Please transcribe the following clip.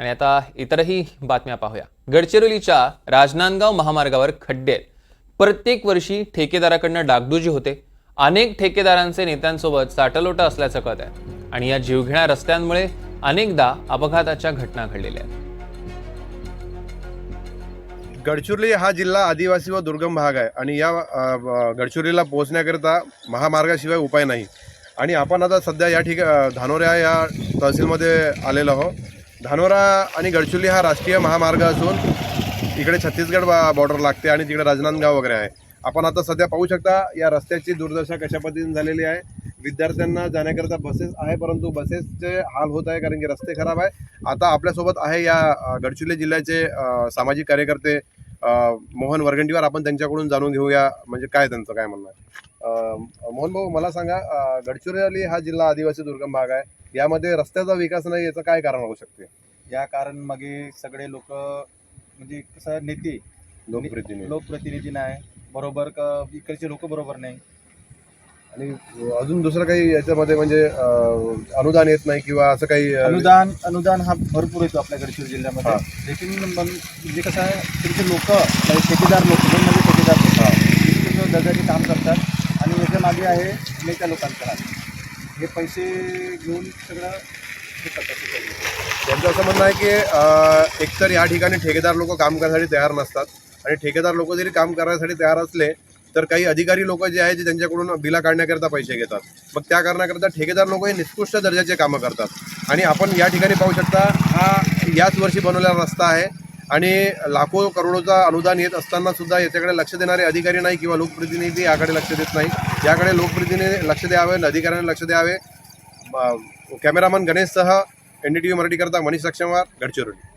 आणि आता इतरही बातम्या पाहूया. गडचिरोलीच्या राजनांदगाव महामार्गावर खड्डे आहेत प्रत्येक वर्षी ठेकेदाराकडनं डागडुजी होते. अनेक ठेकेदारांचे नेत्यांसोबत साटलोटा असल्याचं कळत आहे आणि या जीवघेण्या रस्त्यांमुळे अनेकदा अपघाताच्या घटना घडलेल्या आहेत. गडचिरोली हा जिल्हा आदिवासी व दुर्गम भाग आहे आणि या गडचिरोलीला पोहोचण्याकरिता महामार्गाशिवाय उपाय नाही. आणि आपण आता सध्या या ठिका धानोऱ्या या तहसीलमध्ये आलेलो आहो धानोरा आणि गडचिरोली हा राष्ट्रीय महामार्ग असून इकडे छत्तीसगड बा- बॉर्डर लागते आणि तिकडे राजनांदगाव वगैरे आहे. आपण आता सध्या पाहू शकता या रस्त्याची दुर्दशा कशा पद्धतीने झालेली आहे. विद्यार्थ्यांना जाण्याकरता बसेस आहे परंतु बसेसचे हाल होत आहे कारण की रस्ते खराब आहे. आता आपल्यासोबत आहे या गडचिरोली जिल्ह्याचे सामाजिक कार्यकर्ते मोहन वर्गंटीवार आपण त्यांच्याकडून जाणून घेऊया म्हणजे काय त्यांचं काय म्हणणं आहे? मोहन भाऊ मला सांगा गडचिरोली हा जिल्हा आदिवासी दुर्गम भाग आहे. यामध्ये रस्त्याचा विकास नाही याचं काय कारण होऊ शकते? या कारण मागे सगळे लोक म्हणजे कसं नेते लोकप्रतिनिधी. लोकप्रतिनिधी नाही. बरोबर क इकडचे लोक बरोबर नाही. आणि अजून दुसरं काही याच्यामध्ये म्हणजे अनुदान येत नाही किंवा असं काही अनुदान अनुदान हा भरपूर येतो आपल्या गडचिरोली जिल्ह्यामध्ये. लेकिन म्हणजे कसं आहे तिकडचे लोक ठेकेदार लोक म्हणजे ठेकेदार लोक उत्कृष्ट दर्जाचे काम करतात आणि याच्या मागे आहे नेत्या लोकांचा. हे पैसे घेऊन सगळं हे. त्यांचं असं म्हणणं आहे की एकतर या ठिकाणी ठेकेदार लोक काम करण्यासाठी तयार नसतात आणि ठेकेदार लोक जरी काम करण्यासाठी तयार असले तर काही अधिकारी लोक जे आहेत जे त्यांच्याकडून बिला काढण्याकरता पैसे घेतात. मग त्या कारणाकरता ठेकेदार लोक हे निकृष्ट दर्जाचे कामं करतात. आणि आपण या ठिकाणी पाहू शकता हा याच वर्षी बनवलेला रस्ता आहे. आणि लाखो करोडोचा अनुदान येत असताना सुद्धा याच्याकडे लक्ष देणारे अधिकारी नाही किंवा लोकप्रतिनिधी याकडे लक्ष देत नाही. याकडे लोकप्रतिनिधी लक्ष द्यावे अधिकाऱ्यांनी लक्ष द्यावे. कॅमेरामन गणेशसह एन डी टी व्ही मराठीकरता मनीष सक्षमवार गडचिरोली.